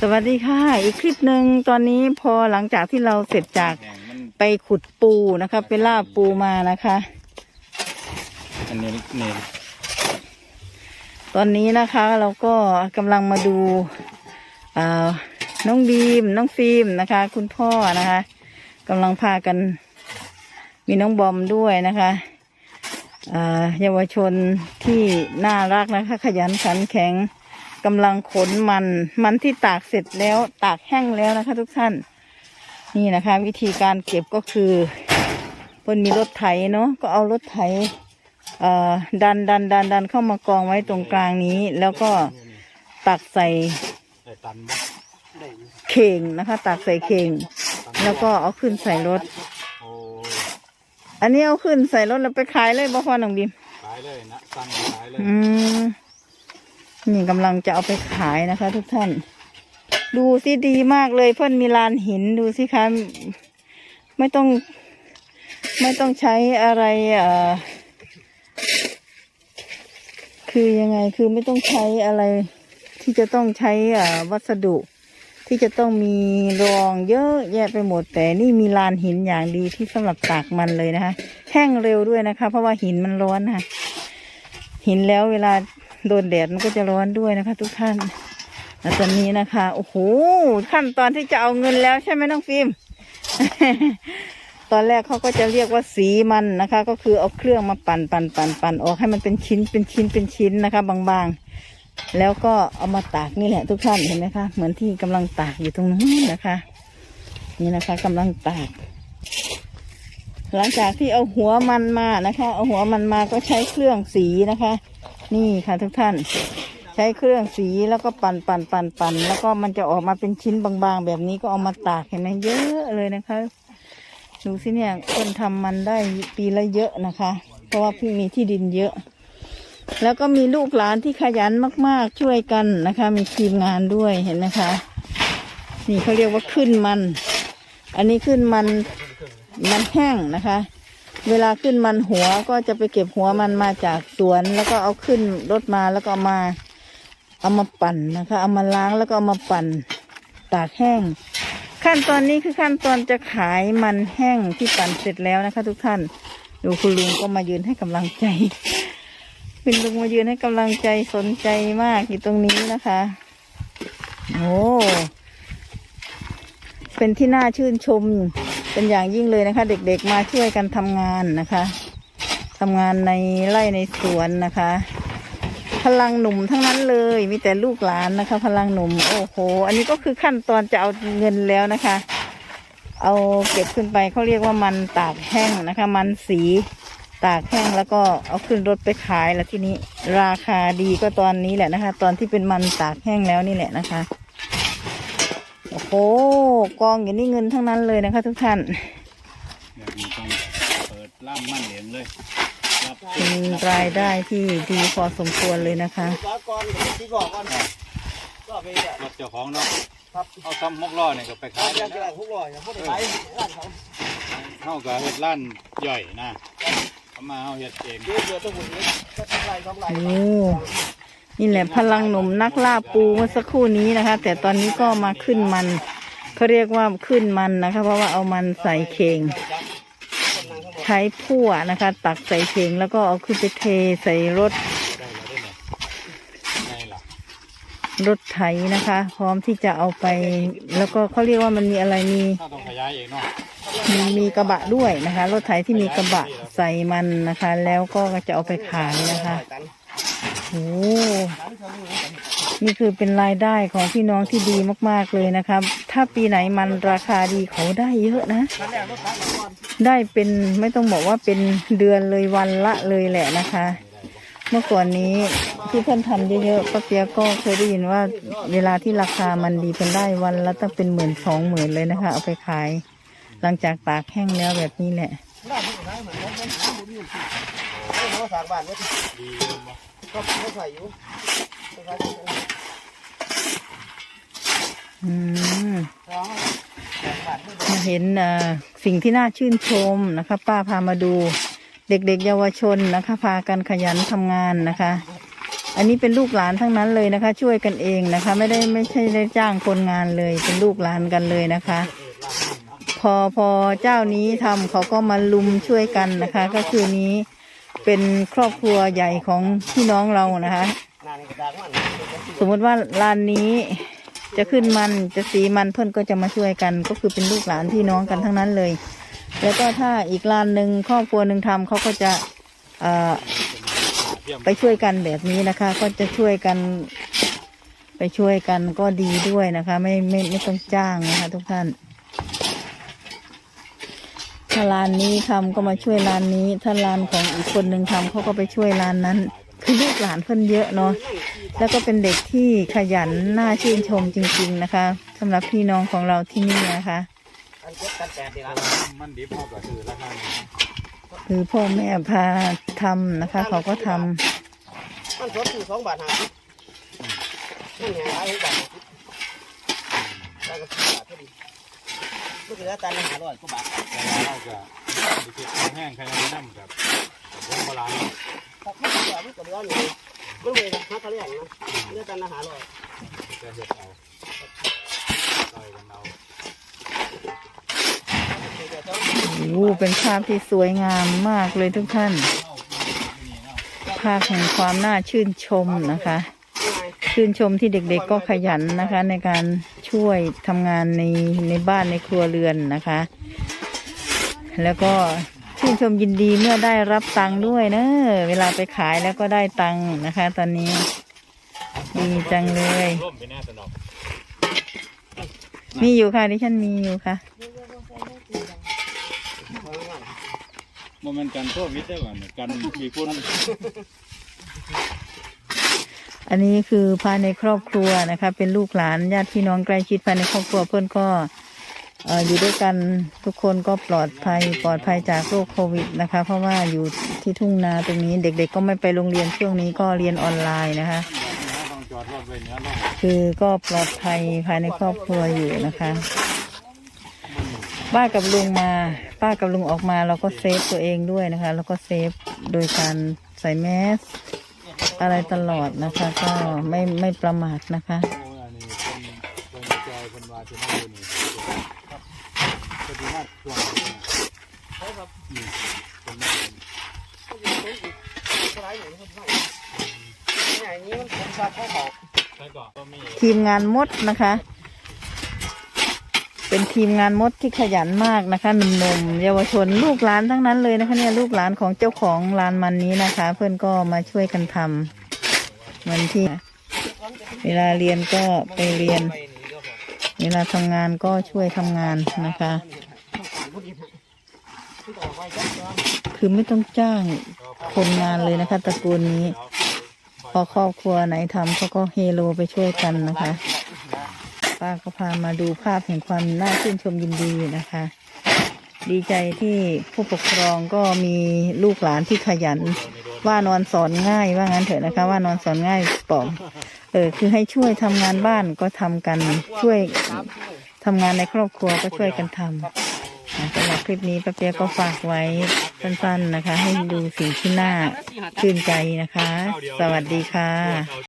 สวัสดีค่ะ อีกคลิปหนึ่งตอนนี้พอหลังจากที่เราเสร็จจากแดงมันไปขุดปูนะคะไปล่าปูมานะคะ อันนี้นี่ตอนนี้นะคะเราก็กำลังมาดูอ่าน้องบีมน้องฟิล์มนะคะ คุณพ่อนะคะกำลังพากันมีน้องบอมด้วยนะคะอ่าเยาวชนที่น่ารักนะคะ ขยันขันแข็ง กำลังขนมัน มันที่ตากเสร็จแล้ว ตากแห้งแล้วนะคะ ทุกท่าน นี่นะคะ วิธีการเก็บก็คือเพิ่นมีรถไถเนาะก็เอารถไถเอ่อดันดันดันดันเข้ามากองไว้ตรงกลางนี้ แล้วก็ตักใส่ใส่ตันบ่เข่งนะคะ ตักใส่เข่งแล้วก็เอาขึ้นใส่รถโอ้อันนี้เอาขึ้นใส่รถแล้วไปขายเลยบ่พ่อหนังบิมขายเลยนะตั้งขายเลยอืม นี่กำลังจะเอาไปขายนะคะ ทุกท่าน ดูสิดีมากเลยเพื่อนมีลานหินดูสิคะไม่ต้อง ไม่ต้องใช้อะไรอ่อคือยังไงคือไม่ต้องใช้อะไร ที่จะต้องใช้อ่าวัสดุ ที่จะต้องมีรองเยอะแยะไปหมด แต่นี่มีลานหินอย่างดีที่สำหรับตากมันเลยนะคะแห้งเร็วด้วยนะคะ เพราะว่าหินมันร้อนค่ะหินแล้วเวลา โดนแดดมันก็จะร้อนด้วยนะคะ ทุกท่านแตอนนี้นะคะโอ้โหขั้นตอนที่จะเอาเงินแล้วใช่ไหมน้องฟิล์มตอนแรกเขาก็จะเรียกว่าสีมันนะคะ ก็คือเอาเครื่องมาปั่นปั่นปั่นปั่นออกให้มันเป็นชิ้นเป็นชิ้นเป็นชิ้นนะคะ บางๆ แล้วก็เอามาตากนี่แหละ ทุกท่านเห็นไหมคะเหมือนที่กำลังตากอยู่ตรงนู้นนะคะ นี่นะคะกำลังตาก หลังจากที่เอาหัวมันมานะคะ เอาหัวมันมาก็ใช้เครื่องสีนะคะ นี่ค่ะทุกท่าน ใช้เครื่องสีแล้วก็ปั่นปั่นปั่นปั่นแล้วก็มันจะออกมาเป็นชิ้นบางๆ แบบนี้ก็เอามาตากเห็นไหมเยอะเลยนะคะดูสิเนี่ยคนทำมันได้ปีละเยอะนะคะ เพราะว่าพี่มีที่ดินเยอะ แล้วก็มีลูกหลานที่ขยันมากๆช่วยกันนะคะ มีทีมงานด้วยเห็นนะคะ นี่เขาเรียกว่าขึ้นมัน อันนี้ขึ้นมันมันแห้งนะคะ เวลาขึ้นมันหัวก็จะไปเก็บหัวมันมาจากสวน แล้วก็เอาขึ้นรถมาแล้วก็เอามาเอามาปั่นนะคะ เอามาล้างแล้วก็เอามาปั่นตากแห้ง ขั้นตอนนี้คือขั้นตอนจะขายมันแห้งที่ปั่นเสร็จแล้วนะคะ ทุกท่านดูคุณลุงก็มายืนให้กำลังใจคุณลุงมายืนให้กำลังใจสนใจมากอยู่ตรงนี้นะคะโอ้เป็นที่น่าชื่นชม เป็นอย่างยิ่งเลยนะคะ เด็กๆมาช่วยกันทำงานนะคะทำงานในไร่ในสวนนะคะ พลังหนุ่มทั้งนั้นเลย มีแต่ลูกหลานนะคะ พลังหนุ่มโอ้โห อันนี้ก็คือขั้นตอนจะเอาเงินแล้วนะคะ เอาเก็บขึ้นไปเขาเรียกว่ามันตากแห้งนะคะ มันสีตากแห้งแล้วก็เอาขึ้นรถไปขายแล้วทีนี้ ราคาดีก็ตอนนี้แหละนะคะ ตอนที่เป็นมันตากแห้งแล้วนี่แหละนะคะ อ้โหกองอย่างนี้เงินทั้งนั้นเลยนะคะ ทุกท่านแบบนี้ต้องเปิดล่ามมั่นเหรียญเลยรับเป็นรายได้ที่ดีพอสมควรเลยนะคะก่อนก่อนที่บอกก่อนก็ไปเนี่ยรถเจ้าของเนาะครับเอาซ้ำหกล้อเนี่ยก็ไปขายอแล้ย่าวงที่ไรพวกเราอย่างพวกไหนร้านเขาเท่ากับเฮ็ดร้านย่อยนะเอามาเอาเฮ็ดเองเยอะเยอะตัวหมดเลยก็ทำไรทำไร โอ้ นี่แหละพลังหนุ่มนักล่าปูเมื่อสักครู่นี้นะคะ แต่ตอนนี้ก็มาขึ้นมันเขาเรียกว่าขึ้นมันนะคะ เพราะว่าเอามันใส่เข่งใช้พั่วนะคะ ตักใส่เข่งแล้วก็เอาขึ้นไปเทใส่รถรถไถนะคะ พร้อมที่จะเอาไป แล้วก็เขาเรียกว่ามันมีอะไรมีมีมีกระบะด้วยนะคะ รถไถที่มีกระบะใส่มันนะคะ แล้วก็จะเอาไปขายนะคะ นี่คือเป็นรายได้ของพี่น้องที่ดีมาก ๆ เลยนะครับ ถ้าปีไหนมันราคาดีเขาได้เยอะนะ ได้เป็นไม่ต้องบอกว่าเป็นเดือนเลยวันละเลยแหละนะคะ เมื่อก่อนนี้ที่เพื่อนทำเยอะๆป้าเปียก็เคยได้ยินว่า เวลาที่ราคามันดีเป็นได้วันละตั้งเป็นหมื่นสองหมื่นเลยนะคะ เอาไปขาย หลังจากตากแห้งแล้วแบบนี้แหละ ร้านที่ไหนเหมือนเขาเป็นร้านบุญอยู่ที่เขาสร้างบ้านไว้ที่ดีเลยบ่เขาเขาใส่อยู่เขาใส่อยู่อืมร้องสร้างบ้านไม่มาเห็นเอ่อสิ่งที่น่าชื่นชมนะคะ ป้าพามาดูเด็กๆเยาวชนนะคะ พากันขยันทำงานนะคะ อันนี้เป็นลูกหลานทั้งนั้นเลยนะคะ ช่วยกันเองนะคะ ไม่ได้ไม่ใช่ได้จ้างคนงานเลย เป็นลูกหลานกันเลยนะคะ พอพอเจ้านี้ทำเขาก็มาลุมช่วยกันนะคะ ก็คือนี้ เป็นครอบครัวใหญ่ของพี่น้องเรานะคะ สมมติว่าร้านนี้จะขึ้นมันจะสีมันเพื่อนก็จะมาช่วยกัน ก็คือเป็นลูกหลานพี่น้องกันทั้งนั้นเลย แล้วก็ถ้าอีกร้านหนึ่งครอบครัวหนึ่งทำเขาก็จะไปช่วยกันแบบนี้นะคะ ก็จะช่วยกัน ไปช่วยกันก็ดีด้วยนะคะ ไม่ไม่ไม่ต้องจ้างนะคะ ทุกท่าน ถ้าร้านนี้ทำก็มาช่วยร้านนี้ ถ้าร้านของอีกคนหนึ่งทำเขาก็ไปช่วยร้านนั้น คือลูกหลานเพิ่นเยอะเนาะแล้วก็เป็นเด็กที่ขยันน่าชื่นชมจริง ๆนะคะสำหรับพี่น้องของเราที่นี่นะคะคือราคานี้คือพ่อแม่พาทำนะคะ เขาก็ทำมันสดอยู่สองบาทห้าสิบนี่ไงขายหกบาทห้าสิบได้ก็สิบบาทพอดีลูก เหลือตันละห้าร้อยกว่าบาทแต่ว่าเราจะดิเก็บของแห้งใครจะน้ำกับวงโบราณถ้าเขาเหลือมันก็เหลืออยู่มันเลยนะหาเขาเรียกนะเหลือตันละห้าร้อยจะเห็ดเอาต่อยกันเอาเดี๋ยวต้องโอ้เป็นภาพที่สวยงามมากเลยทุกท่าน ภาพแห่งความน่าชื่นชมนะคะยังไง ชื่นชมที่เด็กๆก็ขยันนะคะ ในการช่วยทำงานในในบ้านในครัวเรือนนะคะ แล้วก็ชื่นชมยินดีเมื่อได้รับตังค์ด้วยเนอะเวลาไปขายแล้วก็ได้ตังค์นะคะ ตอนนี้ดีจังเลย มีอยู่ค่ะดิฉันมีอยู่ค่ะโมเมนต์กันโควิดได้ก่อนกันมีคุณ อันนี้คือภายในครอบครัวนะคะ เป็นลูกหลานญาติพี่น้องใกล้ชิดภายในครอบครัวเพื่อนก็อยู่ด้วยกันทุกคนก็ปลอดภัยปลอดภัยจากโรคโควิดนะคะ เพราะว่าอยู่ที่ทุ่งนาตรงนี้เด็กๆ ก็ไม่ไปโรงเรียนช่วงนี้ก็เรียนออนไลน์นะคะ คือก็ปลอดภัยภายในครอบครัวอยู่นะคะป้ากับลุงมา ป้ากับลุงออกมาเราก็เซฟตัวเองด้วยนะคะ แล้วก็เซฟโดยการใส่แมส อะไรตลอดนะคะ ก็ไม่ไม่ประมาทนะคะที่นั่งานมเป็นเขาอยู่ตรงอีกสไลด์อยู่นะครับนี่ไงนี่มันผมชอบข้าวหอมแล้วก็ก็มีทีมงานมดนะคะ เป็นทีมงานมดที่ขยันมากนะคะหนุ่มๆเยาวชนลูกหลานทั้งนั้นเลยนะคะเนี่ยลูกหลานของเจ้าของลานมันนี้นะคะ เพื่อนก็มาช่วยกันทำเหมือนที่เวลาเรียนก็ไปเรียน เวลาทำงานก็ช่วยทำงานนะคะ คือไม่ต้องจ้างคนงานเลยนะคะตระกูลนี้ พอครอบครัวไหนทำเขาก็เฮโลไปช่วยกันนะคะ ป้าก็พามาดูภาพแห่งความน่าชื่นชมยินดีนะคะ ดีใจที่ผู้ปกครองก็มีลูกหลานที่ขยัน ว่านอนสอนง่ายว่างั้นเถอะนะคะ ว่านอนสอนง่ายปอมเออคือให้ช่วยทำงานบ้านก็ทำกันช่วยทำงานในครอบครัวก็ช่วยกันทำสำหรับคลิปนี้ป้าเปียก็ฝากไว้สั้นๆนะคะ ให้ดูสิ่งที่น่าชื่นใจนะคะ สวัสดีค่ะ